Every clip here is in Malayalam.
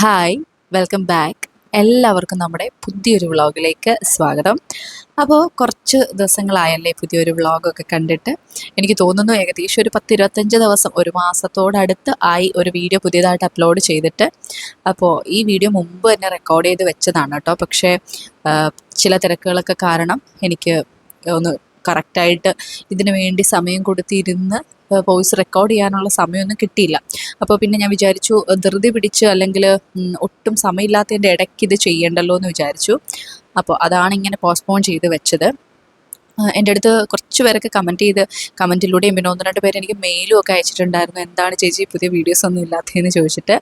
ഹായ് വെൽക്കം ബാക്ക് എല്ലാവർക്കും നമ്മുടെ പുതിയൊരു വ്ളോഗിലേക്ക് സ്വാഗതം. അപ്പോൾ കുറച്ച് ദിവസങ്ങളായല്ലേ പുതിയൊരു വ്ളോഗൊക്കെ കണ്ടിട്ട്. എനിക്ക് തോന്നുന്നു ഏകദേശം ഒരു പത്ത് ഇരുപത്തഞ്ച് ദിവസം ഒരു മാസത്തോടടുത്ത് ആയി ഒരു വീഡിയോ പുതിയതായിട്ട് അപ്ലോഡ് ചെയ്തിട്ട്. അപ്പോൾ ഈ വീഡിയോ മുമ്പ് തന്നെ റെക്കോർഡ് ചെയ്ത് വെച്ചതാണ് കേട്ടോ. പക്ഷേ ചില തിരക്കുകളൊക്കെ കാരണം എനിക്ക് ഒന്ന് കറക്റ്റായിട്ട് ഇതിനു വേണ്ടി സമയം കൊടുത്തിരുന്ന് വോയിസ് റെക്കോർഡ് ചെയ്യാനുള്ള സമയമൊന്നും കിട്ടിയില്ല. അപ്പോൾ പിന്നെ ഞാൻ വിചാരിച്ചു ധൃതി പിടിച്ച് അല്ലെങ്കിൽ ഒട്ടും സമയമില്ലാത്തതിന്റെ ഇടയ്ക്ക് ഇത് ചെയ്യണ്ടല്ലോ എന്ന് വിചാരിച്ചു. അപ്പോൾ അതാണ് ഇങ്ങനെ പോസ്റ്റ്പോൺ ചെയ്ത് വെച്ചത്. എന്റെ അടുത്ത് കുറച്ച് പേരൊക്കെ കമന്റ് ചെയ്ത് കമന്റിലൂടെയും പിന്നെ ഒന്ന് രണ്ട് പേര് എനിക്ക് മെയിലും ഒക്കെ അയച്ചിട്ടുണ്ടായിരുന്നു. എന്താണ് ചേച്ചി പുതിയ വീഡിയോസ് ഒന്നും ഇല്ലാത്തതെന്ന് ചോദിച്ചിട്ട്.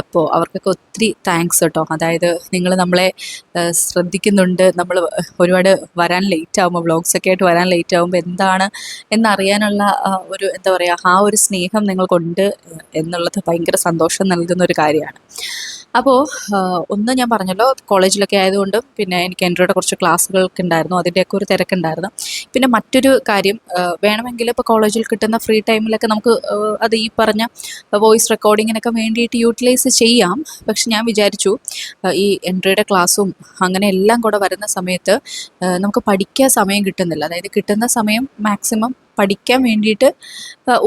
അപ്പോൾ അവർക്കൊക്കെ ഒത്തിരി താങ്ക്സ് കേട്ടോ അതായത് നിങ്ങൾ നമ്മളെ ശ്രദ്ധിക്കുന്നുണ്ട്. നമ്മൾ ഒരുപാട് വരാൻ ലേറ്റ് ആകുമ്പോൾ വ്ളോഗ്സൊക്കെ ആയിട്ട് വരാൻ ലേറ്റ് ആകുമ്പോൾ എന്താണ് എന്നറിയാനുള്ള ഒരു എന്താ പറയുക ആ ഒരു സ്നേഹം നിങ്ങൾക്കുണ്ട് എന്നുള്ളത് ഭയങ്കര സന്തോഷം നൽകുന്ന ഒരു കാര്യമാണ്. അപ്പോൾ ഒന്ന് ഞാൻ പറഞ്ഞല്ലോ കോളേജിലൊക്കെ ആയതുകൊണ്ട് പിന്നെ എനിക്ക് എൻട്രോയുടെ കുറച്ച് ക്ലാസ്സുകളൊക്കെ ഉണ്ടായിരുന്നു അതിന്റെയൊക്കെ ഒരു തിരക്കുണ്ടായിരുന്നു. പിന്നെ മറ്റൊരു കാര്യം വേണമെങ്കിൽ ഇപ്പോൾ കോളേജിൽ കിട്ടുന്ന ഫ്രീ ടൈമിലൊക്കെ നമുക്ക് അത് ഈ പറഞ്ഞ വോയിസ് റെക്കോർഡിങ്ങിനൊക്കെ വേണ്ടിയിട്ട് യൂട്ടിലൈസ് ചെയ്യാം. പക്ഷെ ഞാൻ വിചാരിച്ചു ഈ എൻട്രിയുടെ ക്ലാസ്സും അങ്ങനെ എല്ലാം കൂടെ വരുന്ന സമയത്ത് നമുക്ക് പഠിക്കാൻ സമയം കിട്ടുന്നില്ല. അതായത് കിട്ടുന്ന സമയം മാക്സിമം പഠിക്കാൻ വേണ്ടിയിട്ട്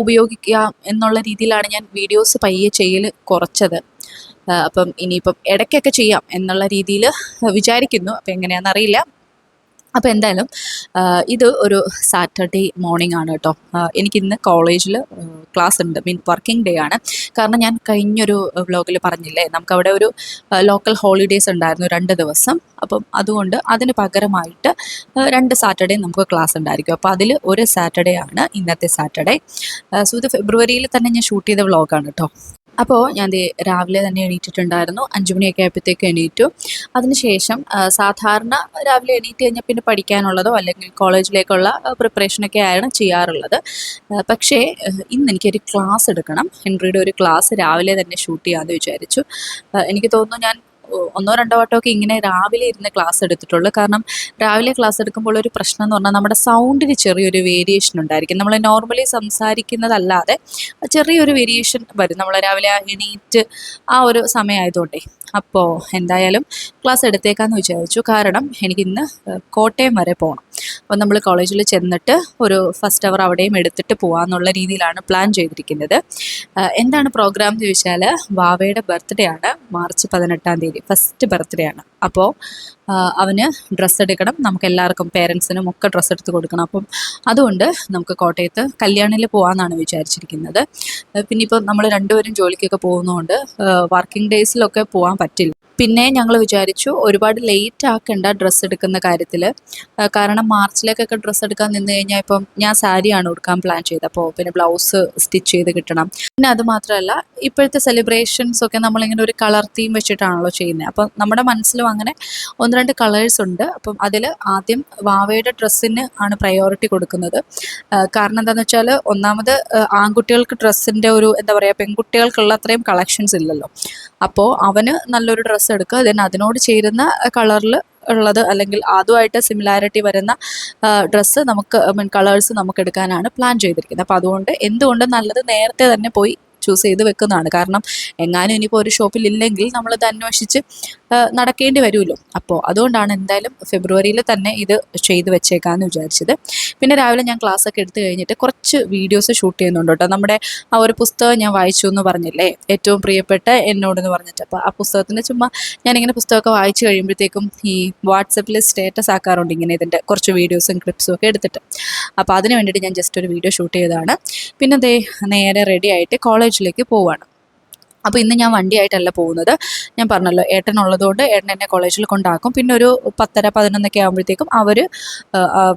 ഉപയോഗിക്കാം എന്നുള്ള രീതിയിലാണ് ഞാൻ വീഡിയോസ് പയ്യെ ചെയ്യൽ കുറച്ചത്. അപ്പം ഇനിയിപ്പം ഇടയ്ക്കൊക്കെ ചെയ്യാം എന്നുള്ള രീതിയിൽ വിചാരിക്കുന്നു. അപ്പം എങ്ങനെയാണെന്നറിയില്ല അപ്പോൾ എന്തായാലും ഇത് ഒരു സാറ്റർഡേ മോർണിംഗ് ആണ് കേട്ടോ. എനിക്കിന്ന് കോളേജിൽ ക്ലാസ് ഉണ്ട് മീൻ വർക്കിംഗ് ഡേ ആണ്. കാരണം ഞാൻ കഴിഞ്ഞൊരു വ്ലോഗിൽ പറഞ്ഞില്ലേ നമുക്കവിടെ ഒരു ലോക്കൽ ഹോളിഡേയ്സ് ഉണ്ടായിരുന്നു രണ്ട് ദിവസം. അപ്പം അതുകൊണ്ട് അതിന് പകരമായിട്ട് രണ്ട് സാറ്റർഡേ നമുക്ക് ക്ലാസ് ഉണ്ടായിരിക്കും. അപ്പോൾ അതിൽ ഒരു സാറ്റർഡേ ആണ് ഇന്നത്തെ സാറ്റർഡേ. സോ ഇത് ഫെബ്രുവരിയിൽ തന്നെ ഞാൻ ഷൂട്ട് ചെയ്ത വ്ലോഗാണ് കേട്ടോ. അപ്പോൾ ഞാൻ രാവിലെ തന്നെ എണീറ്റിട്ടുണ്ടായിരുന്നു. അഞ്ചുമണിയൊക്കെ ആയപ്പോഴത്തേക്ക് എണീറ്റു. അതിനുശേഷം സാധാരണ രാവിലെ എണീറ്റ് കഴിഞ്ഞാൽ പിന്നെ പഠിക്കാനുള്ളതോ അല്ലെങ്കിൽ കോളേജിലേക്കുള്ള പ്രിപ്പറേഷനൊക്കെ ആയിരുന്നു ചെയ്യാറുള്ളത്. പക്ഷേ ഇന്ന് എനിക്കൊരു ക്ലാസ് എടുക്കണം. ഹെൻറിയുടെ ഒരു ക്ലാസ് രാവിലെ തന്നെ ഷൂട്ട് ചെയ്യാമെന്ന് വിചാരിച്ചു. എനിക്ക് തോന്നുന്നു ഞാൻ ഒന്നോ രണ്ടോ വട്ടമൊക്കെ ഇങ്ങനെ രാവിലെ ഇരുന്ന് ക്ലാസ് എടുത്തിട്ടുള്ളൂ. കാരണം രാവിലെ ക്ലാസ് എടുക്കുമ്പോൾ ഒരു പ്രശ്നം എന്ന് പറഞ്ഞാൽ നമ്മുടെ സൗണ്ടിന് ചെറിയൊരു വേരിയേഷൻ ഉണ്ടായിരിക്കും. നമ്മൾ നോർമലി സംസാരിക്കുന്നതല്ലാതെ ചെറിയൊരു വേരിയേഷൻ വരും. നമ്മൾ രാവിലെ എണീറ്റ് ആ ഒരു സമയമായതുകൊണ്ടേ. അപ്പോൾ എന്തായാലും ക്ലാസ് എടുത്തേക്കാന്ന് വിചാരിച്ചു. കാരണം എനിക്കിന്ന് കോട്ടയം വരെ പോകണം അപ്പോൾ നമ്മൾ കോളേജിൽ ചെന്നിട്ട് ഒരു ഫസ്റ്റ് അവർ അവിടെയും എടുത്തിട്ട് പോകാമെന്നുള്ള രീതിയിലാണ് പ്ലാൻ ചെയ്തിരിക്കുന്നത്. എന്താണ് പ്രോഗ്രാം എന്ന് ചോദിച്ചാൽ വാവയുടെ ബർത്ത്ഡേ ആണ് മാർച്ച് പതിനെട്ടാം തീയതി ഫസ്റ്റ് ബർത്ത്ഡേ ആണ്. അപ്പോൾ അവന് ഡ്രസ്സ് എടുക്കണം നമുക്ക് എല്ലാവർക്കും പേരൻസിനും ഒക്കെ ഡ്രസ്സ് എടുത്ത് കൊടുക്കണം. അപ്പം അതുകൊണ്ട് നമുക്ക് കോട്ടയത്ത് കല്യാണിൽ പോകാമെന്നാണ് വിചാരിച്ചിരിക്കുന്നത്. പിന്നെ ഇപ്പോൾ നമ്മൾ രണ്ടുപേരും ജോലിക്കൊക്കെ പോകുന്നതുകൊണ്ട് വർക്കിംഗ് ഡേയ്സിലൊക്കെ പോകാൻ പറ്റില്ല. പിന്നെ ഞങ്ങൾ വിചാരിച്ചു ഒരുപാട് ലേറ്റ് ആക്കണ്ട ഡ്രസ്സ് എടുക്കുന്ന കാര്യത്തിൽ കാരണം മാർച്ചിലേക്കൊക്കെ ഡ്രസ്സ് എടുക്കാൻ നിന്ന് കഴിഞ്ഞാൽ ഇപ്പം ഞാൻ സാരിയാണ് കൊടുക്കാൻ പ്ലാൻ ചെയ്തത്. അപ്പോൾ പിന്നെ ബ്ലൗസ് സ്റ്റിച്ച് ചെയ്ത് കിട്ടണം. പിന്നെ അത് മാത്രമല്ല ഇപ്പോഴത്തെ സെലിബ്രേഷൻസ് ഒക്കെ നമ്മളിങ്ങനെ ഒരു കളർ തീം വെച്ചിട്ടാണല്ലോ ചെയ്യുന്നത് അപ്പം നമ്മുടെ മനസ്സിലും അങ്ങനെ ഒന്ന് രണ്ട് കളേഴ്സ് ഉണ്ട്. അപ്പം അതിൽ ആദ്യം വാവയുടെ ഡ്രസ്സിന് ആണ് പ്രയോറിറ്റി കൊടുക്കുന്നത്. കാരണം എന്താണെന്ന് വെച്ചാൽ ഒന്നാമത് ആൺകുട്ടികൾക്ക് ഡ്രസ്സിന്റെ ഒരു എന്താ പറയുക പെൺകുട്ടികൾക്കുള്ള അത്രയും കളക്ഷൻസ് ഇല്ലല്ലോ. അപ്പോൾ അവന് നല്ലൊരു ഡ്രസ്സ് എടുക്കുക. ദെൻ അതിനോട് ചേരുന്ന കളറിൽ ഉള്ളത് അല്ലെങ്കിൽ അതുമായിട്ട് സിമിലാരിറ്റി വരുന്ന ഡ്രസ്സ് നമുക്ക് മീൻ കളേഴ്സ് നമുക്ക് എടുക്കാനാണ് പ്ലാൻ ചെയ്തിരിക്കുന്നത്. അപ്പോൾ അതുകൊണ്ട് എന്തുകൊണ്ടും നല്ലത് നേരത്തെ തന്നെ പോയി ചൂസ് ചെയ്ത് വെക്കുന്നതാണ്. കാരണം എങ്ങാനും ഇനിയിപ്പോൾ ഒരു ഷോപ്പിൽ ഇല്ലെങ്കിൽ നമ്മളത് അന്വേഷിച്ച് ആ, നടക്കേണ്ടി വരുമല്ലോ. അപ്പോൾ അതുകൊണ്ടാണ് എന്തായാലും ഫെബ്രുവരിയിൽ തന്നെ ഇത് ചെയ്ത് വെച്ചേക്കാമെന്ന് വിചാരിച്ചത്. പിന്നെ രാവിലെ ഞാൻ ക്ലാസ് ഒക്കെ എടുത്തു കഴിഞ്ഞിട്ട് കുറച്ച് വീഡിയോസ് ഷൂട്ട് ചെയ്യുന്നുണ്ട് കേട്ടോ. നമ്മുടെ ആ ഒരു പുസ്തകം ഞാൻ വായിച്ചു എന്ന് പറഞ്ഞില്ലേ? ഏറ്റവും പ്രിയപ്പെട്ട എന്നോടെന്ന് പറഞ്ഞിട്ട്. അപ്പോൾ ആ പുസ്തകത്തിന്റെ ചുമ്മാ ഞാനിങ്ങനെ പുസ്തകമൊക്കെ വായിച്ചു കഴിയുമ്പോഴത്തേക്കും ഈ വാട്സപ്പിൽ സ്റ്റേറ്റസ് ആക്കാറുണ്ട് ഇങ്ങനെ ഇതിന്റെ കുറച്ച് വീഡിയോസും ക്ലിപ്സും ഒക്കെ എടുത്തിട്ട്. അപ്പോൾ അതിന് വേണ്ടിയിട്ട് ഞാൻ ജസ്റ്റ് ഒരു വീഡിയോ ഷൂട്ട് ചെയ്തതാണ്. പിന്നെ ദേ നേരെ റെഡി ആയിട്ട് കോളേജിലേക്ക് പോവാണ്. അപ്പോൾ ഇന്ന് ഞാൻ വണ്ടിയായിട്ടല്ല പോകുന്നത്. ഞാൻ പറഞ്ഞല്ലോ ഏട്ടൻ ഉള്ളതുകൊണ്ട് ഏട്ടൻ എന്നെ കോളേജിൽ കൊണ്ടാക്കും. പിന്നെ ഒരു പത്തര പതിനൊന്നൊക്കെ ആകുമ്പോഴത്തേക്കും അവർ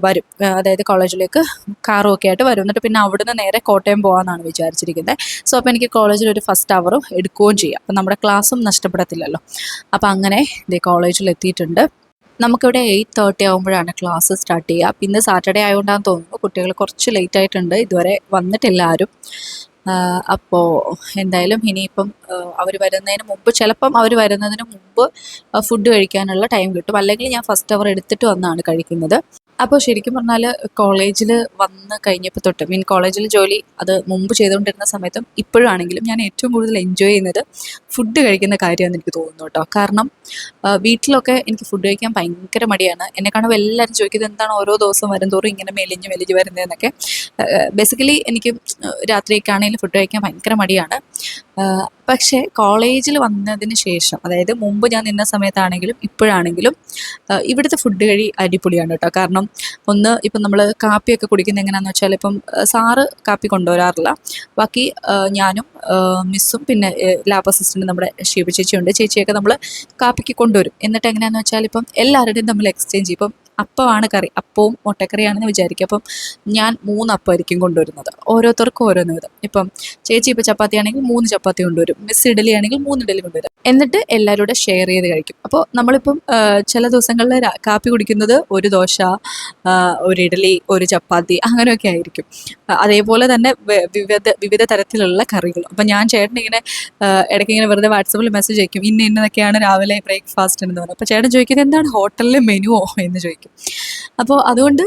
വരും. അതായത് കോളേജിലേക്ക് കാറും ഒക്കെ ആയിട്ട് വരും. എന്നിട്ട് പിന്നെ അവിടുന്ന് നേരെ കോട്ടയം പോകാമെന്നാണ് വിചാരിച്ചിരിക്കുന്നത് സോ അപ്പോൾ എനിക്ക് കോളേജിൽ ഒരു ഫസ്റ്റ് അവറും എടുക്കുകയും ചെയ്യാം. അപ്പം നമ്മുടെ ക്ലാസ്സും നഷ്ടപ്പെടത്തില്ലല്ലോ. അപ്പോൾ അങ്ങനെ ഇതേ കോളേജിൽ എത്തിയിട്ടുണ്ട്. നമുക്കിവിടെ എയ്റ്റ് തേർട്ടി ആകുമ്പോഴാണ് ക്ലാസ് സ്റ്റാർട്ട് ചെയ്യുക. പിന്നെ സാറ്റർഡേ ആയതുകൊണ്ടാണെന്ന് തോന്നുന്നു. കുട്ടികൾ കുറച്ച് ലേറ്റ് ആയിട്ടുണ്ട്. ഇതുവരെ വന്നിട്ടില്ല ആരും. അപ്പോൾ എന്തായാലും ഇനിയിപ്പം അവർ വരുന്നതിന് മുമ്പ് ചിലപ്പം അവർ വരുന്നതിന് മുമ്പ് ഫുഡ് കഴിക്കാനുള്ള ടൈം കിട്ടും. അല്ലെങ്കിൽ ഞാൻ ഫസ്റ്റ് അവർ എടുത്തിട്ട് വന്നാണ് കഴിക്കുന്നത്. അപ്പോൾ ശരിക്കും പറഞ്ഞാൽ കോളേജിൽ വന്ന് കഴിഞ്ഞപ്പോൾ തൊട്ട് മീൻ കോളേജിൽ ജോലി അത് മുമ്പ് ചെയ്തുകൊണ്ടിരുന്ന സമയത്തും ഇപ്പോഴാണെങ്കിലും ഞാൻ ഏറ്റവും കൂടുതൽ എൻജോയ് ചെയ്യുന്നത് ഫുഡ് കഴിക്കുന്ന കാര്യമാണെന്ന് എനിക്ക് തോന്നുന്നു കേട്ടോ കാരണം വീട്ടിലൊക്കെ എനിക്ക് ഫുഡ് കഴിക്കാൻ ഭയങ്കര മടിയാണ്. എന്നെ കാണുമ്പോൾ എല്ലാവരും ചോദിക്കുന്നത് എന്താണ് ഓരോ ദിവസം വരുംതോറും ഇങ്ങനെ മെലിഞ്ഞ് മെലിഞ്ഞ് വരുന്നതെന്നൊക്കെ? ബേസിക്കലി എനിക്ക് രാത്രിയൊക്കെ ആണെങ്കിലും ഫുഡ് കഴിക്കാൻ ഭയങ്കര മടിയാണ്. പക്ഷേ കോളേജിൽ വന്നതിന് ശേഷം അതായത് മുമ്പ് ഞാൻ നിന്ന സമയത്താണെങ്കിലും ഇപ്പോഴാണെങ്കിലും ഇവിടുത്തെ ഫുഡ് കഴി അടിപൊളിയാണ് കേട്ടോ. കാരണം ഒന്ന് ഇപ്പം നമ്മൾ കാപ്പിയൊക്കെ കുടിക്കുന്നത് എങ്ങനെയാണെന്ന് വെച്ചാൽ ഇപ്പം സാറ് കാപ്പി കൊണ്ടുവരാറില്ല. ബാക്കി ഞാനും മിസ്സും പിന്നെ ലാബ് അസിസ്റ്റന്റ് നമ്മുടെ ഷീബ ചേച്ചിയുണ്ട്. ചേച്ചിയൊക്കെ നമ്മൾ കാപ്പിക്ക് കൊണ്ടുവരും. എന്നിട്ട് എങ്ങനെയാണെന്ന് വെച്ചാൽ ഇപ്പം എല്ലാവരുടെയും തമ്മിൽ എക്സ്ചേഞ്ച് ഇപ്പം അപ്പമാണ് കറി. അപ്പവും മുട്ടക്കറിയാണെന്ന് വിചാരിക്കുക അപ്പം ഞാൻ മൂന്ന് അപ്പമായിരിക്കും കൊണ്ടുവരുന്നത്. ഓരോരുത്തർക്കും ഓരോന്ന് വിധം. ഇപ്പം ചേച്ചി ഇപ്പോൾ ചപ്പാത്തി ആണെങ്കിൽ മൂന്ന് ചപ്പാത്തി കൊണ്ടുവരും. മിസ് ഇഡലി ആണെങ്കിൽ മൂന്ന് ഇഡലി കൊണ്ടുവരും. എന്നിട്ട് എല്ലാവരും ഷെയർ ചെയ്ത് കഴിക്കും. അപ്പോൾ നമ്മളിപ്പം ചില ദിവസങ്ങളിൽ കാപ്പി കുടിക്കുന്നത് ഒരു ദോശ ഒരു ഇഡലി ഒരു ചപ്പാത്തി അങ്ങനെയൊക്കെ ആയിരിക്കും. അതേപോലെ തന്നെ വിവിധ വിവിധ തരത്തിലുള്ള കറികൾ. അപ്പം ഞാൻ ചേട്ടൻ ഇങ്ങനെ ഇടയ്ക്ക് ഇങ്ങനെ വെറുതെ വാട്സപ്പിൽ മെസ്സേജ് അയക്കും. ഇന്ന ഇന്നതൊക്കെയാണ് രാവിലെ ബ്രേക്ക്ഫാസ്റ്റ് എന്ന് പറയുന്നത് അപ്പോൾ ചേട്ടൻ ചോദിക്കുന്നത് എന്താണ് ഹോട്ടലിലെ മെനുവോ എന്ന് ചോദിക്കും. അപ്പോൾ അതുകൊണ്ട്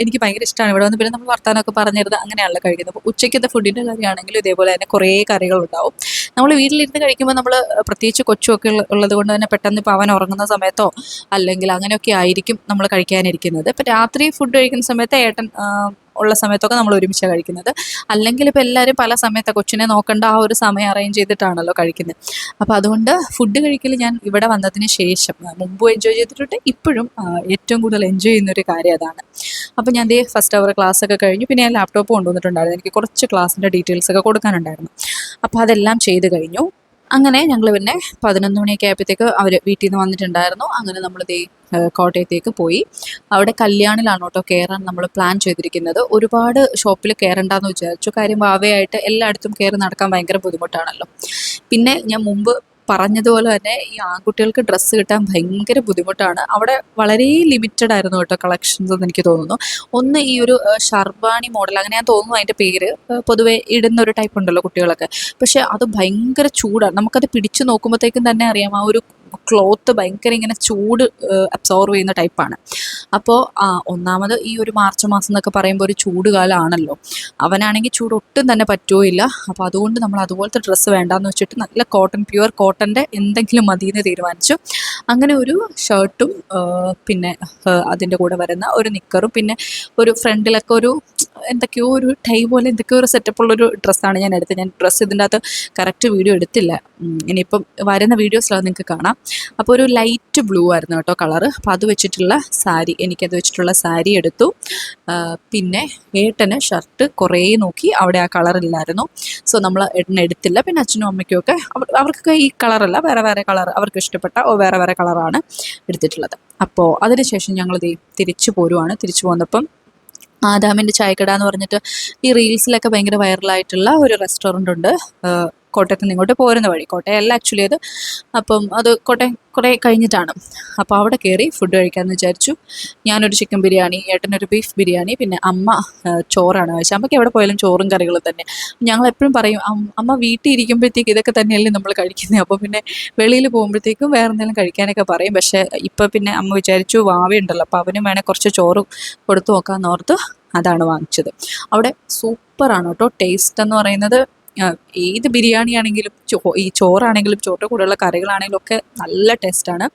എനിക്ക് ഭയങ്കര ഇഷ്ടമാണ് ഇവിടെ വന്ന് പിന്നെ നമ്മൾ വർത്താനമൊക്കെ പറഞ്ഞിരുന്നത് അങ്ങനെയാണല്ലോ കഴിക്കുന്നത്. അപ്പോൾ ഉച്ചയ്ക്കത്തെ ഫുഡിന്റെ കാര്യമാണെങ്കിലും ഇതേപോലെ തന്നെ കുറേ കറികളുണ്ടാവും. നമ്മൾ വീട്ടിലിരുന്ന് കഴിക്കുമ്പോൾ നമ്മൾ പ്രത്യേകിച്ച് കൊച്ചുമൊക്കെ ഉള്ള- ഉള്ളത് കൊണ്ട് തന്നെ പെട്ടെന്ന് ഇപ്പോൾ അവൻ ഉറങ്ങുന്ന സമയത്തോ അല്ലെങ്കിൽ അങ്ങനെയൊക്കെ ആയിരിക്കും നമ്മൾ കഴിക്കാനിരിക്കുന്നത്. ഇപ്പം രാത്രി ഫുഡ് കഴിക്കുന്ന സമയത്ത് ഏട്ടൻ ഉള്ള സമയത്തൊക്കെ നമ്മൾ ഒരുമിച്ചാണ് കഴിക്കുന്നത്. അല്ലെങ്കിൽ ഇപ്പോൾ എല്ലാവരും പല സമയത്ത് കൊച്ചിനെ നോക്കേണ്ട ആ ഒരു സമയം അറേഞ്ച് ചെയ്തിട്ടാണല്ലോ കഴിക്കുന്നത് അപ്പോൾ അതുകൊണ്ട് ഫുഡ് കഴിക്കൽ ഞാൻ ഇവിടെ വന്നതിന് ശേഷം മുമ്പ് എൻജോയ് ചെയ്തിട്ടുണ്ട് ഇപ്പോഴും ഏറ്റവും കൂടുതൽ എൻജോയ് ചെയ്യുന്ന ഒരു കാര്യം അതാണ്. അപ്പോൾ ഞാൻ ദേ ഫസ്റ്റ് അവർ ക്ലാസ് ഒക്കെ കഴിഞ്ഞു പിന്നെ ഞാൻ ലാപ്ടോപ്പ് കൊണ്ടുവന്നിട്ടുണ്ടായിരുന്നു. എനിക്ക് കുറച്ച് ക്ലാസ്സിന്റെ ഡീറ്റെയിൽസ് ഒക്കെ കൊടുക്കാനുണ്ടായിരുന്നു. അപ്പോൾ അതെല്ലാം ചെയ്ത് കഴിഞ്ഞു. അങ്ങനെ ഞങ്ങൾ പിന്നെ പതിനൊന്ന് മണിയൊക്കെ ആയപ്പോഴത്തേക്ക് അവർ വീട്ടിൽ നിന്ന് വന്നിട്ടുണ്ടായിരുന്നു. അങ്ങനെ നമ്മൾ ദേ കോട്ടയത്തേക്ക് പോയി. അവിടെ കല്യാണിലാണ് കേട്ടോ കയറാൻ നമ്മൾ പ്ലാൻ ചെയ്തിരിക്കുന്നത്. ഒരുപാട് ഷോപ്പിൽ കയറണ്ടെന്ന് വിചാരിച്ചു. കാര്യം വാവയായിട്ട് എല്ലായിടത്തും കയറി നടക്കാൻ ഭയങ്കര ബുദ്ധിമുട്ടാണല്ലോ. പിന്നെ ഞാൻ മുമ്പ് പറഞ്ഞതുപോലെ തന്നെ ഈ ആൺകുട്ടികൾക്ക് ഡ്രസ്സ് കിട്ടാൻ ഭയങ്കര ബുദ്ധിമുട്ടാണ്. അവിടെ വളരെ ലിമിറ്റഡ് ആയിരുന്നു കേട്ടോ കളക്ഷൻസ് എന്ന് എനിക്ക് തോന്നുന്നു. ഒന്ന് ഈ ഒരു ഷർബാണി മോഡൽ അങ്ങനെ ഞാൻ തോന്നുന്നു അതിന്റെ പേര് പൊതുവെ ഇടുന്ന ഒരു ടൈപ്പ് ഉണ്ടല്ലോ കുട്ടികളൊക്കെ. പക്ഷെ അത് ഭയങ്കര ചൂടാണ്. നമുക്കത് പിടിച്ചു നോക്കുമ്പോഴത്തേക്കും തന്നെ അറിയാം ആ ഒരു ക്ലോത്ത് ഭയങ്കര ഇങ്ങനെ ചൂട് അബ്സോർവ് ചെയ്യുന്ന ടൈപ്പാണ് അപ്പോൾ ഒന്നാമത് ഈ ഒരു മാർച്ച് മാസം എന്നൊക്കെ പറയുമ്പോൾ ഒരു ചൂട് കാലമാണല്ലോ അവനാണെങ്കിൽ ചൂട് ഒട്ടും തന്നെ പറ്റുകയില്ല അപ്പോൾ അതുകൊണ്ട് നമ്മൾ അതുപോലത്തെ ഡ്രസ്സ് വേണ്ടാന്ന് വെച്ചിട്ട് നല്ല കോട്ടൺ പ്യുവർ കോട്ടന്റെ എന്തെങ്കിലും മതിയെന്ന് തീരുമാനിച്ചു. അങ്ങനെ ഒരു ഷർട്ടും പിന്നെ അതിന്റെ കൂടെ വരുന്ന ഒരു നിക്കറും പിന്നെ ഒരു ഫ്രണ്ടിലൊക്കെ ഒരു എന്തൊക്കെയോ ഒരു ടൈ പോലെ എന്തൊക്കെയോ ഒരു സെറ്റപ്പ് ഉള്ളൊരു ഡ്രസ്സാണ് ഞാൻ എടുത്തത്. ഞാൻ ഡ്രസ്സ് ഇതിന്റെ അകത്ത് കറക്റ്റ് വീഡിയോ എടുത്തില്ല. ഇനിയിപ്പം വരുന്ന വീഡിയോസിലത് നിങ്ങൾക്ക് കാണാം. അപ്പോൾ ഒരു ലൈറ്റ് ബ്ലൂ ആയിരുന്നു കേട്ടോ കളറ് അപ്പോൾ അത് വെച്ചിട്ടുള്ള സാരി എനിക്കത് വെച്ചിട്ടുള്ള സാരി എടുത്തു. പിന്നെ ഏട്ടന് ഷർട്ട് കുറേ നോക്കി അവിടെ ആ കളറില്ലായിരുന്നു സോ നമ്മൾ ഏട്ടനെ എടുത്തില്ല. പിന്നെ അച്ഛനും അമ്മയ്ക്കും ഒക്കെ അവർക്കൊക്കെ ഈ കളറല്ല വേറെ വേറെ കളർ അവർക്ക് ഇഷ്ടപ്പെട്ട വേറെ വേറെ കളറാണ് എടുത്തിട്ടുള്ളത്. അപ്പോൾ അതിനുശേഷം ഞങ്ങൾ തിരിച്ചു പോരുവാണ്. തിരിച്ചു പോന്നപ്പം ആദാമിന്റെ ചായക്കട എന്ന് പറഞ്ഞിട്ട് ഈ റീൽസിലൊക്കെ ഭയങ്കര വൈറലായിട്ടുള്ള ഒരു റെസ്റ്റോറന്റ് ഉണ്ട്. കോട്ടയത്ത് നിന്ന് ഇങ്ങോട്ട് പോരുന്ന വഴി. കോട്ടയല്ല ആക്ച്വലി അത്. അപ്പം അത് കോട്ടയം കുറേ കഴിഞ്ഞിട്ടാണ്. അപ്പോൾ അവിടെ കയറി ഫുഡ് കഴിക്കാമെന്ന് വിചാരിച്ചു. ഞാനൊരു ചിക്കൻ ബിരിയാണി ഏട്ടനൊരു ബീഫ് ബിരിയാണി പിന്നെ അമ്മ ചോറാണ് കഴിച്ചത്. അമ്മയ്ക്ക് എവിടെ പോയാലും ചോറും കറികളും തന്നെ. ഞങ്ങൾ എപ്പോഴും പറയും അമ്മ വീട്ടിൽ ഇരിക്കുമ്പോഴത്തേക്ക് ഇതൊക്കെ തന്നെയല്ലേ നമ്മൾ കഴിക്കുന്നത് അപ്പോൾ പിന്നെ വെളിയിൽ പോകുമ്പോഴത്തേക്കും വേറെ എന്തെങ്കിലും കഴിക്കാനൊക്കെ പറയും. പക്ഷേ ഇപ്പം പിന്നെ അമ്മ വിചാരിച്ചു വാവയുണ്ടല്ലോ. അപ്പോൾ അവനും വേണേൽ കുറച്ച് ചോറ് കൊടുത്തു നോക്കാമെന്ന് ഓർത്ത് അതാണ് വാങ്ങിച്ചത്. അവിടെ സൂപ്പറാണ് കേട്ടോ. ടേസ്റ്റ് എന്ന് പറയുന്നത് ഏത് ബിരിയാണി ആണെങ്കിലും ചോ ഈ ചോറാണെങ്കിലും ചോറിന്റെ കൂടെയുള്ള കറികളാണെങ്കിലും ഒക്കെ നല്ല ടേസ്റ്റാണ്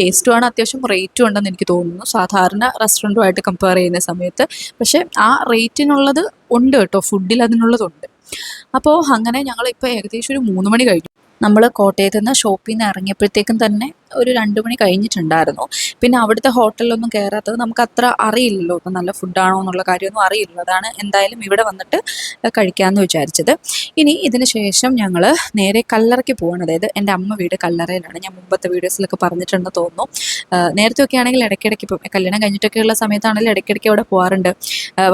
ടേസ്റ്റുമാണ് അത്യാവശ്യം റേറ്റും ഉണ്ടെന്ന് എനിക്ക് തോന്നുന്നു. സാധാരണ റെസ്റ്റോറന്റുമായിട്ട് കമ്പയർ ചെയ്യുന്ന സമയത്ത്. പക്ഷേ ആ റേറ്റിനുള്ളത് ഉണ്ട് കേട്ടോ. ഫുഡിൽ അതിനുള്ളതുണ്ട് അപ്പോൾ അങ്ങനെ ഞങ്ങൾ ഇപ്പോൾ ഏകദേശം ഒരു മൂന്ന് മണി കഴിഞ്ഞു. നമ്മൾ കോട്ടയത്ത് നിന്ന് ഷോപ്പിൽ നിന്ന് ഇറങ്ങിയപ്പോഴത്തേക്കും തന്നെ ഒരു രണ്ട് മണി കഴിഞ്ഞിട്ടുണ്ടായിരുന്നു. പിന്നെ അവിടുത്തെ ഹോട്ടലിലൊന്നും കയറാത്തത് നമുക്ക് അത്ര അറിയില്ലല്ലോ. ഇപ്പം നല്ല ഫുഡാണോ എന്നുള്ള കാര്യമൊന്നും അറിയില്ല അതാണ് എന്തായാലും ഇവിടെ വന്നിട്ട് കഴിക്കാമെന്ന് വിചാരിച്ചത്. ഇനി ഇതിന് ശേഷം ഞങ്ങൾ നേരെ കല്ലറയ്ക്ക് പോവാണ്. അതായത് എന്റെ അമ്മ വീട് കല്ലറയിലാണ്. ഞാൻ മുമ്പത്തെ വീഡിയോസിലൊക്കെ പറഞ്ഞിട്ടുണ്ടെന്ന് തോന്നുന്നു. നേരത്തെ ഒക്കെ ആണെങ്കിൽ ഇടയ്ക്കിടയ്ക്ക് ഇപ്പം കല്യാണം കഴിഞ്ഞിട്ടൊക്കെയുള്ള സമയത്താണെങ്കിൽ ഇടയ്ക്കിടയ്ക്ക് അവിടെ പോകാറുണ്ട്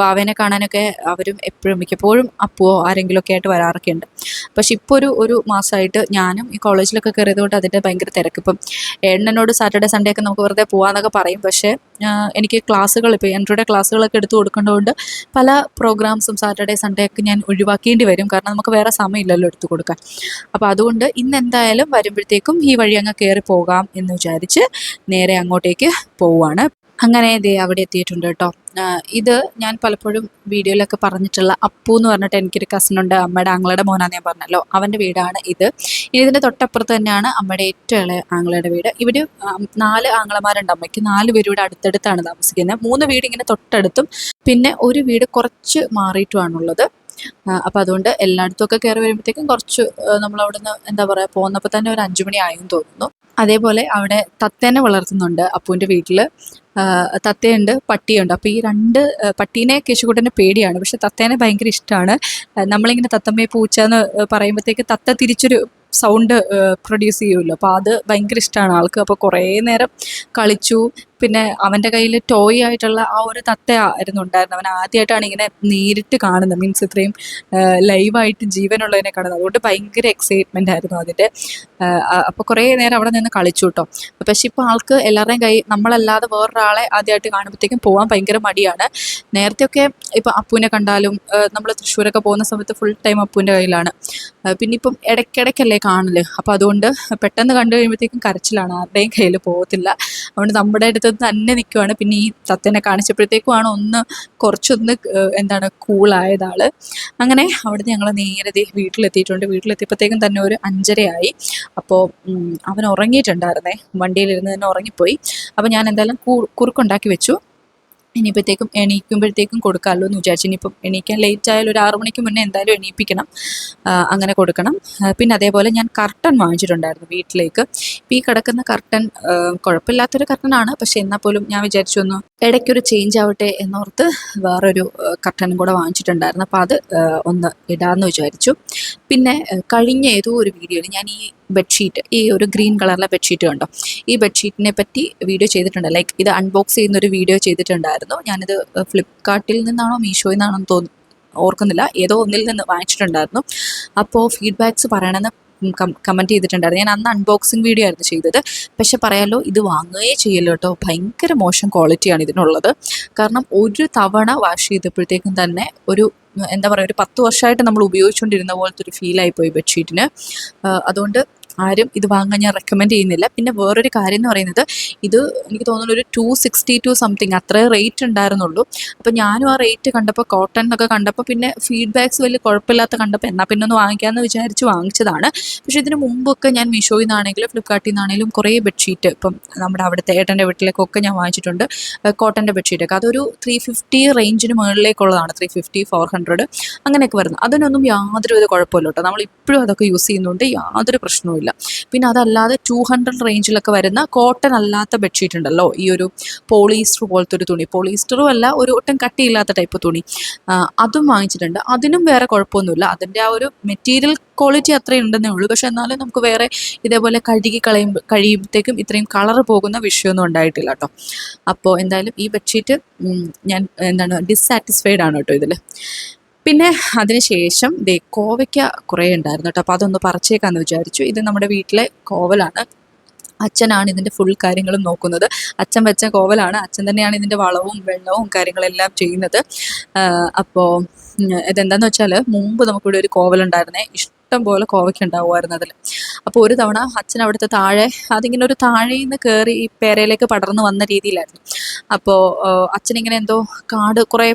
വാവേനെ കാണാനൊക്കെ അവരും എപ്പോഴും മിക്കപ്പോഴും അപ്പുവോ ആരെങ്കിലുമൊക്കെ ആയിട്ട് വരാറൊക്കെ ഉണ്ട് പക്ഷെ ഇപ്പോൾ ഒരു ഒരു മാസമായിട്ട് ഞാനും ഈ കോളേജിലൊക്കെ കയറിയത് കൊണ്ട് അതിന്റെ ഭയങ്കര തിരക്ക് ഇപ്പം ഏണ്ണനോട് സാറ്റർഡേ സൺഡേ ഒക്കെ നമുക്ക് വെറുതെ പോകാമെന്നൊക്കെ പറയും. പക്ഷേ എനിക്ക് ക്ലാസ്സുകൾ ഇപ്പോൾ എൻട്രിയുടെ ക്ലാസ്സുകളൊക്കെ എടുത്തു കൊടുക്കേണ്ടതുകൊണ്ട് പല പ്രോഗ്രാംസും സാറ്റർഡേ സൺഡേ ഒക്കെ ഞാൻ ഒഴിവാക്കേണ്ടി വരും. കാരണം നമുക്ക് വേറെ സമയമില്ലല്ലോ എടുത്തു കൊടുക്കാൻ. അപ്പോൾ അതുകൊണ്ട് ഇന്ന് എന്തായാലും വരുമ്പോഴത്തേക്കും ഈ വഴി അങ്ങ് കയറി പോകാം എന്ന് വിചാരിച്ച് നേരെ അങ്ങോട്ടേക്ക് പോവുകയാണ് അങ്ങനെ ദേ അവിടെ എത്തിയിട്ടുണ്ട് കേട്ടോ. ഇത് ഞാൻ പലപ്പോഴും വീഡിയോയിലൊക്കെ പറഞ്ഞിട്ടുള്ള അപ്പു എന്ന് പറഞ്ഞിട്ട് എനിക്കൊരു കസിൻ ഉണ്ട്. അമ്മയുടെ ആങ്ങളുടെ മോനാന്ന് ഞാൻ പറഞ്ഞല്ലോ. അവന്റെ വീടാണ് ഇത്. ഇനി ഇതിന്റെ തൊട്ടപ്പുറത്ത് തന്നെയാണ് അമ്മയുടെ ഏറ്റവും ഇളയ ആങ്ങളയുടെ വീട്. ഇവിടെ നാല് ആങ്ങളമാരുണ്ട് അമ്മയ്ക്ക്. നാല് പേര് അടുത്തടുത്താണ് താമസിക്കുന്നത്. മൂന്ന് വീട് ഇങ്ങനെ തൊട്ടടുത്തും. പിന്നെ ഒരു വീട് കുറച്ച് മാറിയിട്ടുമാണുള്ളത് അപ്പോൾ അതുകൊണ്ട് എല്ലായിടത്തും ഒക്കെ കയറി വരുമ്പോഴത്തേക്കും കുറച്ച് നമ്മൾ അവിടുന്ന് എന്താ പറയുക പോകുന്നപ്പോൾ തന്നെ ഒരു അഞ്ചു മണി ആയെന്ന് തോന്നുന്നു. അതേപോലെ അവിടെ തത്തേനെ വളർത്തുന്നുണ്ട് അപ്പൂന്റെ വീട്ടിൽ തത്തയുണ്ട് പട്ടിയുണ്ട്. അപ്പോൾ ഈ രണ്ട് പട്ടീനെ കേശുകൂട്ടന്റെ പേടിയാണ്. പക്ഷെ തത്തേനെ ഭയങ്കര ഇഷ്ടമാണ് നമ്മളിങ്ങനെ തത്തമ്മയെ പൂച്ച എന്ന് പറയുമ്പോഴത്തേക്ക് തത്ത തിരിച്ചൊരു സൗണ്ട് പ്രൊഡ്യൂസ് ചെയ്യുമല്ലോ. അപ്പോൾ അത് ഭയങ്കര ഇഷ്ടമാണ് ആൾക്ക്. അപ്പോൾ കുറേ നേരം കളിച്ചു പിന്നെ അവന്റെ കയ്യിൽ ടോയ് ആയിട്ടുള്ള ആ ഒരു തത്ത ആയിരുന്നു ഉണ്ടായിരുന്നത്. അവൻ ആദ്യമായിട്ടാണ് ഇങ്ങനെ നേരിട്ട് കാണുന്നത്. മീൻസ് ഇത്രയും ലൈവായിട്ട് ജീവനുള്ളതിനെ കാണുന്നത്. അതുകൊണ്ട് ഭയങ്കര എക്സൈറ്റ്മെന്റ് ആയിരുന്നു അതിന്റെ അപ്പോൾ കുറേ നേരം അവിടെ നിന്ന് കളിച്ചു കേട്ടോ. പക്ഷെ ഇപ്പോൾ ആൾക്ക് എല്ലാവരുടെയും കൈ നമ്മളല്ലാതെ വേറൊരാളെ ആദ്യമായിട്ട് കാണുമ്പോഴത്തേക്കും പോകാൻ ഭയങ്കര മടിയാണ്. നേരത്തെ ഒക്കെ ഇപ്പോൾ അപ്പൂനെ കണ്ടാലും നമ്മൾ തൃശ്ശൂരൊക്കെ പോകുന്ന സമയത്ത് ഫുൾ ടൈം അപ്പൂന്റെ കയ്യിലാണ്. പിന്നെ ഇപ്പം ഇടയ്ക്കിടയ്ക്കല്ലേ കാണൽ. അപ്പോൾ അതുകൊണ്ട് പെട്ടെന്ന് കണ്ടു കഴിയുമ്പോഴത്തേക്കും കരച്ചിലാണ്. ആരുടെയും കയ്യിൽ പോകത്തില്ല അതുകൊണ്ട് നമ്മുടെ അടുത്ത് തന്നെ നിൽക്കുവാണ് പിന്നെ ഈ തത്തനെ കാണിച്ചപ്പോഴത്തേക്കുമാണ് ഒന്ന് കുറച്ചൊന്ന് എന്താണ് കൂളായത് ആൾ അങ്ങനെ അവിടുന്ന് ഞങ്ങൾ നേരെ ദേ വീട്ടിലെത്തിയിട്ടുണ്ട്. വീട്ടിലെത്തിയപ്പോഴത്തേക്കും തന്നെ ഒരു അഞ്ചരയായി. അപ്പോൾ അവൻ ഉറങ്ങിയിട്ടുണ്ടായിരുന്നേ. വണ്ടിയിലിരുന്ന് തന്നെ ഉറങ്ങിപ്പോയി. അപ്പോൾ ഞാൻ എന്തായാലും കുറുക്കുണ്ടാക്കി വെച്ചു. ഇനിയിപ്പോഴത്തേക്കും എണീക്കുമ്പോഴത്തേക്കും കൊടുക്കാമല്ലോ എന്ന് വിചാരിച്ചു. ഇനിയിപ്പം എണീക്കാൻ ലേറ്റ് ആയാലും ഒരു ആറു മണിക്ക് മുന്നേ എന്തായാലും എണീപ്പിക്കണം. അങ്ങനെ കൊടുക്കണം. പിന്നെ അതേപോലെ ഞാൻ കർട്ടൺ വാങ്ങിച്ചിട്ടുണ്ടായിരുന്നു വീട്ടിലേക്ക്. ഇപ്പം ഈ കിടക്കുന്ന കർട്ടൻ ആ, കുഴപ്പമില്ലാത്തൊരു കർട്ടനാണ് പക്ഷെ എന്നാൽ പോലും ഞാൻ വിചാരിച്ചു ഒന്ന് ഇടയ്ക്കൊരു ചേഞ്ച് ആവട്ടെ എന്നോർത്ത് വേറൊരു കർട്ടനും കൂടെ വാങ്ങിച്ചിട്ടുണ്ടായിരുന്നു. അപ്പോൾ അത് ഒന്ന് ഇടാമെന്ന് വിചാരിച്ചു. പിന്നെ കഴിഞ്ഞ ഏതോ ഒരു വീഡിയോയിൽ ഞാൻ ഈ ബെഡ്ഷീറ്റ് ഈ ഒരു ഗ്രീൻ കളറിലെ ബെഡ്ഷീറ്റ് കണ്ടോ? ഈ ബെഡ്ഷീറ്റിനെ പറ്റി വീഡിയോ ചെയ്തിട്ടുണ്ട്. ലൈക്ക് ഇത് അൺബോക്സ് ചെയ്യുന്ന ഒരു വീഡിയോ ചെയ്തിട്ടുണ്ടായിരുന്നു. ഞാനിത് ഫ്ലിപ്കാർട്ടിൽ നിന്നാണോ മീഷോയിൽ നിന്നാണോ തോന്നുന്നു ഓർക്കുന്നില്ല. ഏതോ ഒന്നിൽ നിന്ന് വാങ്ങിച്ചിട്ടുണ്ടായിരുന്നു. അപ്പോൾ ഫീഡ്ബാക്ക്സ് പറയണമെന്ന് കമന്റ് ചെയ്തിട്ടുണ്ടായിരുന്നു. ഞാൻ അന്ന് അൺബോക്സിങ് വീഡിയോ ആയിരുന്നു ചെയ്തത്. പക്ഷെ പറയാലോ ഇത് വാങ്ങുകയേ ചെയ്യല്ലോ കേട്ടോ. ഭയങ്കര മോശം ക്വാളിറ്റിയാണ് ഇതിനുള്ളത്. കാരണം ഒരു തവണ വാഷ് ചെയ്തപ്പോഴത്തേക്കും തന്നെ ഒരു എന്താ പറയുക ഒരു പത്ത് വർഷമായിട്ട് നമ്മൾ ഉപയോഗിച്ചുകൊണ്ടിരുന്ന പോലത്തെ ഒരു ഫീലായിപ്പോയി ബെഡ്ഷീറ്റിന്. അതുകൊണ്ട് ആരും ഇത് വാങ്ങാൻ ഞാൻ റെക്കമെൻഡ് ചെയ്യുന്നില്ല. പിന്നെ വേറൊരു കാര്യം എന്ന് പറയുന്നത് ഇത് എനിക്ക് തോന്നുന്നു ഒരു ടു സിക്സ്റ്റി ടു സംതിങ് അത്രേ റേറ്റ് ഉണ്ടായിരുന്നുള്ളൂ. അപ്പോൾ ഞാനും ആ റേറ്റ് കണ്ടപ്പോൾ കോട്ടൺ എന്നൊക്കെ കണ്ടപ്പോൾ പിന്നെ ഫീഡ്ബാക്സ് വലിയ കുഴപ്പമില്ലാത്ത കണ്ടപ്പോൾ എന്നാൽ പിന്നെ ഒന്ന് വാങ്ങിക്കാമെന്ന് വിചാരിച്ച് വാങ്ങിച്ചതാണ്. പക്ഷേ ഇതിന് മുമ്പൊക്കെ ഞാൻ മീഷോയിൽ നിന്നാണെങ്കിലും ഫ്ലിപ്കാർട്ടിൽ നിന്നാണെങ്കിലും കുറേ ബെഡ്ഷീറ്റ് ഇപ്പം നമ്മുടെ അവിടുത്തെ ഏട്ടന്റെ വീട്ടിലേക്കൊക്കെ ഞാൻ വാങ്ങിച്ചിട്ടുണ്ട് കോട്ടന്റെ ബെഡ്ഷീറ്റൊക്കെ അതൊരു ത്രീ ഫിഫ്റ്റി റേഞ്ചിന് മുകളിലേക്കുള്ളതാണ് ത്രീ ഫിഫ്റ്റി ഫോർ ഹൺഡ്രഡ് അങ്ങനെയൊക്കെ വരുന്നത്. അതിനൊന്നും യാതൊരുവിധ കുഴപ്പമില്ല കേട്ടോ. നമ്മൾ ഇപ്പോഴും അതൊക്കെ യൂസ് ചെയ്യുന്നുണ്ട്. യാതൊരു പ്രശ്നവുമില്ല പിന്നെ അതല്ലാതെ ടു ഹൺഡ്രഡ് റേഞ്ചിലൊക്കെ വരുന്ന കോട്ടൺ അല്ലാത്ത ബെഡ്ഷീറ്റ് ഉണ്ടല്ലോ ഈ ഒരു പോളിസ്റ്റർ പോലത്തെ ഒരു തുണി. പോളിസ്റ്ററും അല്ല ഒരു ഒട്ടും കട്ടിയില്ലാത്ത ടൈപ്പ് തുണി. അതും വാങ്ങിച്ചിട്ടുണ്ട്. അതിനും വേറെ കുഴപ്പമൊന്നുമില്ല. അതിന്റെ ആ ഒരു മെറ്റീരിയൽ ക്വാളിറ്റി അത്രയും ഉണ്ടെന്നേ ഉള്ളൂ. പക്ഷെ എന്നാലും നമുക്ക് വേറെ ഇതേപോലെ കഴുകി കളയും കഴിയുമ്പോഴത്തേക്കും ഇത്രയും കളർ പോകുന്ന വിഷയമൊന്നും ഉണ്ടായിട്ടില്ല കേട്ടോ അപ്പോൾ എന്തായാലും ഈ ബെഡ്ഷീറ്റ് ഞാൻ എന്താണ് ഡിസാറ്റിസ്ഫൈഡ് ആണ് കേട്ടോ ഇതിൽ പിന്നെ അതിനുശേഷം ദേ കോവയ്ക്ക കുറേ ഉണ്ടായിരുന്നു കേട്ടോ. അപ്പോൾ അതൊന്ന് പറിച്ചേക്കാന്ന് വിചാരിച്ചു. ഇത് നമ്മുടെ വീട്ടിലെ കോവലാണ്. അച്ഛനാണ് ഇതിന്റെ ഫുൾ കാര്യങ്ങളും നോക്കുന്നത്. അച്ഛൻ വെച്ച കോവലാണ്. അച്ഛൻ തന്നെയാണ് ഇതിന്റെ വളവും വെള്ളവും കാര്യങ്ങളെല്ലാം ചെയ്യുന്നത്. അപ്പോൾ ഇതെന്താന്ന് വെച്ചാൽ മുമ്പ് നമുക്കിവിടെ ഒരു കോവലുണ്ടായിരുന്നേ ഇഷ്ടം പോലെ കോവയ്ക്ക് ഉണ്ടാവുമായിരുന്നു അതിൽ അപ്പോൾ ഒരു തവണ അച്ഛൻ അവിടുത്തെ താഴെ അതിങ്ങനെ ഒരു താഴെയിൽ നിന്ന് കയറി ഈ പേരയിലേക്ക് പടർന്നു വന്ന രീതിയിലായിരുന്നു. അപ്പോൾ അച്ഛനിങ്ങനെ എന്തോ കാട് കുറേ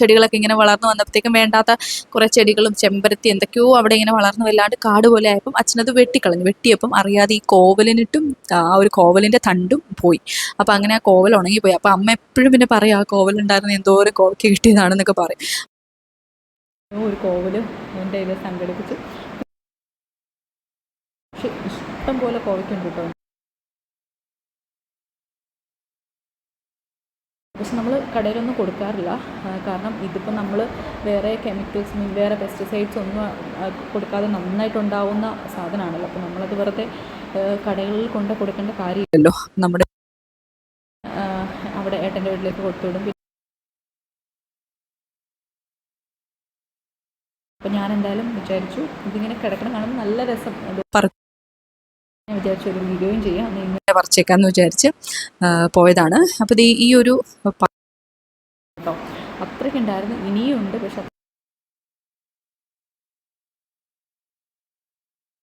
ചെടികളൊക്കെ ഇങ്ങനെ വളർന്നു വന്നപ്പോഴത്തേക്കും വേണ്ടാത്ത കുറേ ചെടികളും ചെമ്പരത്തി എന്തൊക്കെയോ അവിടെ ഇങ്ങനെ വളർന്നു വല്ലാണ്ട് കാട് പോലെ ആയപ്പം അച്ഛനത് വെട്ടിക്കളഞ്ഞു. വെട്ടിയപ്പം അറിയാതെ ഈ കോവലിനിട്ടും ആ ഒരു കോവലിന്റെ തണ്ടും പോയി. അപ്പോൾ അങ്ങനെ ആ കോവൽ ഉണങ്ങിപ്പോയി. അപ്പോൾ അമ്മ എപ്പോഴും പിന്നെ പറയും ആ കോവലുണ്ടായിരുന്ന എന്തോ ഒരു കോവയ്ക്ക് കിട്ടിയതാണെന്നൊക്കെ പറയും. ഒരു കോവിലും ഇത് സംഘടിപ്പിച്ച്. പക്ഷെ ഇഷ്ടം പോലെ കോവയ്ക്കുണ്ട് കേട്ടോ. പക്ഷെ നമ്മൾ കടയിലൊന്നും കൊടുക്കാറില്ല. കാരണം ഇതിപ്പോൾ നമ്മൾ വേറെ കെമിക്കൽസ് വേറെ പെസ്റ്റിസൈഡ്സ് ഒന്നും കൊടുക്കാതെ നന്നായിട്ടുണ്ടാവുന്ന സാധനമാണല്ലോ. അപ്പോൾ നമ്മളത് വെറുതെ കടകളിൽ കൊണ്ട് കൊടുക്കേണ്ട കാര്യമില്ലല്ലോ. നമ്മുടെ അവിടെ ഏട്ടന്റെ വീട്ടിലേക്ക് കൊടുത്തുവിടും. അപ്പോൾ ഞാൻ എന്തായാലും വിചാരിച്ചു ഇതിങ്ങനെ കിടക്കണം കാണുമ്പോൾ നല്ല രസം. ഞാൻ വിചാരിച്ചു ഒരു വീഡിയോയും ചെയ്യാം. ഇങ്ങനെ പറിച്ചേക്കാന്ന് വിചാരിച്ച് പോയതാണ്. അപ്പോൾ ഈ ഒരു കേട്ടോ. അത്രയ്ക്കുണ്ടായിരുന്നു ഇനിയും ഉണ്ട് പക്ഷെ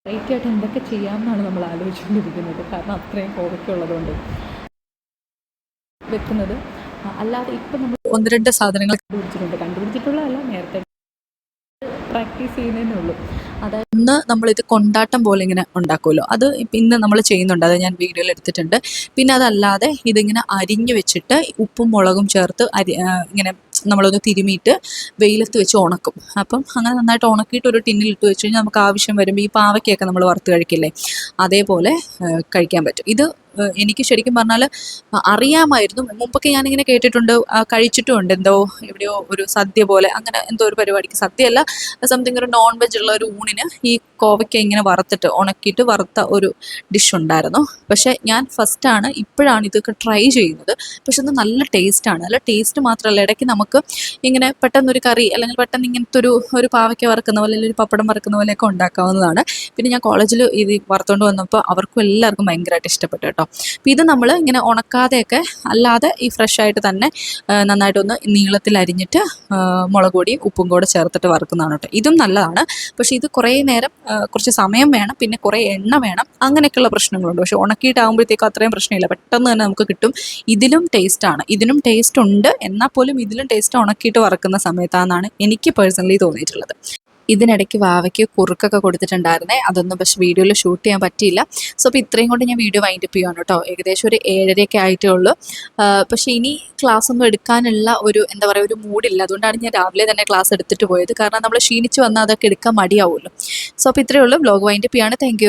വെറൈറ്റി ആയിട്ട് എന്തൊക്കെ ചെയ്യാമെന്നാണ് നമ്മൾ ആലോചിച്ചുകൊണ്ടിരിക്കുന്നത്. കാരണം അത്രയും കോവയ്ക്കുള്ളതുകൊണ്ട് വെക്കുന്നത്. അല്ലാതെ ഇപ്പം നമ്മൾ ഒന്ന് രണ്ട് സാധനങ്ങൾ കണ്ടുപിടിച്ചിട്ടുണ്ട്. കണ്ടുപിടിച്ചിട്ടുള്ളതല്ല പ്രാക്ടീസ് ചെയ്യുന്നതേ ഉള്ളൂ. അതായത് ഇന്ന് നമ്മളിത് കൊണ്ടാട്ടം പോലെ ഇങ്ങനെ ഉണ്ടാക്കുമല്ലോ. അത് ഇന്ന് നമ്മൾ ചെയ്യുന്നുണ്ട്. അത് ഞാൻ വീഡിയോയിൽ എടുത്തിട്ടുണ്ട്. പിന്നെ അതല്ലാതെ ഇതിങ്ങനെ അരിഞ്ഞു വെച്ചിട്ട് ഉപ്പും മുളകും ചേർത്ത് അരി ഇങ്ങനെ നമ്മളൊന്ന് തിരുമിയിട്ട് വെയിലത്ത് വെച്ച് ഉണക്കും. അപ്പം അങ്ങനെ നന്നായിട്ട് ഉണക്കിയിട്ട് ഒരു ടിന്നിൽ ഇട്ട് വെച്ച് കഴിഞ്ഞാൽ നമുക്ക് ആവശ്യം വരുമ്പോൾ ഈ പാവയ്ക്കൊക്കെ നമ്മൾ വറുത്ത് കഴിക്കില്ലേ? അതേപോലെ കഴിക്കാൻ പറ്റും. ഇത് എനിക്ക് ശരിക്കും പറഞ്ഞാൽ അറിയാമായിരുന്നു. മുമ്പൊക്കെ ഞാനിങ്ങനെ കേട്ടിട്ടുണ്ട്. കഴിച്ചിട്ടുമുണ്ട്. എന്തോ എവിടെയോ ഒരു സദ്യ പോലെ. അങ്ങനെ എന്തോ ഒരു പരിപാടിക്ക് സദ്യയല്ല. സംതിങ് ഒരു നോൺ വെജ് ഉള്ള ഒരു ഊണിന് ഈ കോവയ്ക്ക ഇങ്ങനെ വറുത്തിട്ട് ഉണക്കിയിട്ട് വറുത്ത ഒരു ഡിഷ് ഉണ്ടായിരുന്നു. പക്ഷേ ഞാൻ ഫസ്റ്റാണ് ഇപ്പോഴാണ് ഇതൊക്കെ ട്രൈ ചെയ്യുന്നത്. പക്ഷെ ഇത് നല്ല ടേസ്റ്റാണ് നല്ല ടേസ്റ്റ് മാത്രമല്ല. ഇടയ്ക്ക് നമുക്ക് ഇങ്ങനെ പെട്ടെന്നൊരു കറി അല്ലെങ്കിൽ പെട്ടെന്ന് ഇങ്ങനത്തെ ഒരു ഒരു പാവയ്ക്ക വറുക്കുന്ന പോലെ അല്ലെങ്കിൽ ഒരു പപ്പടം വറുക്കുന്ന പോലെയൊക്കെ ഉണ്ടാക്കാവുന്നതാണ്. പിന്നെ ഞാൻ കോളേജിൽ ഇത് വറുത്തുകൊണ്ട് വന്നപ്പോൾ അവർക്കും എല്ലാവർക്കും ഭയങ്കരമായിട്ട് ഇഷ്ടപ്പെട്ടു കേട്ടോ. അപ്പോൾ ഇത് നമ്മൾ ഇങ്ങനെ ഉണക്കാതെയൊക്കെ അല്ലാതെ ഈ ഫ്രഷ് ആയിട്ട് തന്നെ നന്നായിട്ടൊന്ന് നീളത്തിൽ അരിഞ്ഞിട്ട് മുളക് പൊടിയും ഉപ്പും കൂടെ ചേർത്തിട്ട് വറുക്കുന്നതാണ് കേട്ടോ. ഇതും നല്ലതാണ്. പക്ഷേ ഇത് കുറേ നേരം കുറച്ച് സമയം വേണം പിന്നെ കുറേ എണ്ണ വേണം അങ്ങനെയൊക്കെയുള്ള പ്രശ്നങ്ങളുണ്ട്. പക്ഷേ ഉണക്കിയിട്ടാകുമ്പോഴത്തേക്കും അത്രയും പ്രശ്നമില്ല. പെട്ടെന്ന് തന്നെ നമുക്ക് കിട്ടും. ഇതിലും ടേസ്റ്റാണ് ഇതിനും ടേസ്റ്റ് ഉണ്ട്. എന്നാൽ പോലും ഇതിലും ടേസ്റ്റ് ഉണക്കിയിട്ട് വറുക്കുന്ന സമയത്താണെന്നാണ് എനിക്ക് പേഴ്സണലി തോന്നിയിട്ടുള്ളത്. ഇതിനിടയ്ക്ക് വാവയ്ക്ക് കുറുക്കൊക്കെ കൊടുത്തിട്ടുണ്ടായിരുന്നേ. അതൊന്നും പക്ഷേ വീഡിയോയിൽ ഷൂട്ട് ചെയ്യാൻ പറ്റിയില്ല. സോ അപ്പോൾ ഇത്രയും കൊണ്ട് ഞാൻ വീഡിയോ വൈൻഡ് അപ്പ് ചെയ്യുകയാണ് കേട്ടോ. ഏകദേശം ഒരു ഏഴരയൊക്കെ ആയിട്ടേ ഉള്ളൂ. പക്ഷേ ഇനി ക്ലാസ് ഒന്നും എടുക്കാനുള്ള ഒരു എന്താ പറയുക ഒരു മൂഡില്ല അതുകൊണ്ടാണ് ഞാൻ രാവിലെ തന്നെ ക്ലാസ് എടുത്തിട്ട് പോയത്. കാരണം നമ്മൾ ക്ഷീണിച്ച് വന്നാൽ അതൊക്കെ എടുക്കാൻ മടിയാവുമല്ലോ. സോ അപ്പോൾ ഇത്രയേ ഉള്ളൂ. ബ്ലോഗ് വൈൻഡ് അപ്പ് ചെയ്യാണ് താങ്ക്